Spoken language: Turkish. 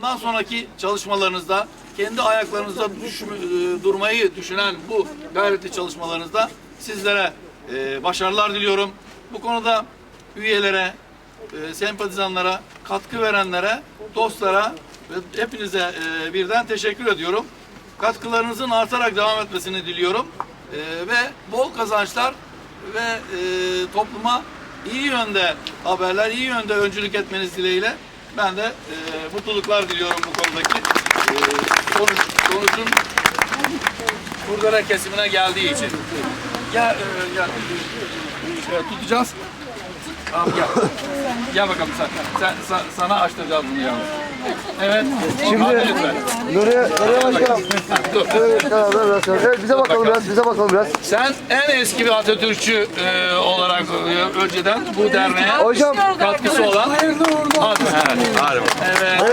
bundan sonraki çalışmalarınızda kendi ayaklarınızda düş- e, durmayı düşünen bu gayretli çalışmalarınızda sizlere e, başarılar diliyorum. Bu konuda üyelere, e, sempatizanlara, katkı verenlere, dostlara ve hepinize e, birden teşekkür ediyorum. Katkılarınızın artarak devam etmesini diliyorum. E, ve bol kazançlar ve e, topluma iyi yönde haberler, iyi yönde öncülük etmeniz dileğiyle ben de e, mutluluklar diliyorum bu konudaki e, sonuç, sonucun kurdele kesimine geldiği için. Gel, e, gel. Evet, tutacağız. Tamam gel. Gel bakalım sen. sen, sen- sana açtıracağız bunu yalnız. Evet. Şimdi. Nuriye, Nuriye Başkanım. Dur. Evet. Evet, bize bakalım biraz, bize bakalım biraz. Sen en eski bir Atatürkçü e, olarak e, önceden bu derneğe Hocam, katkısı olan. Hadi. Evet. Evet. Hayırlı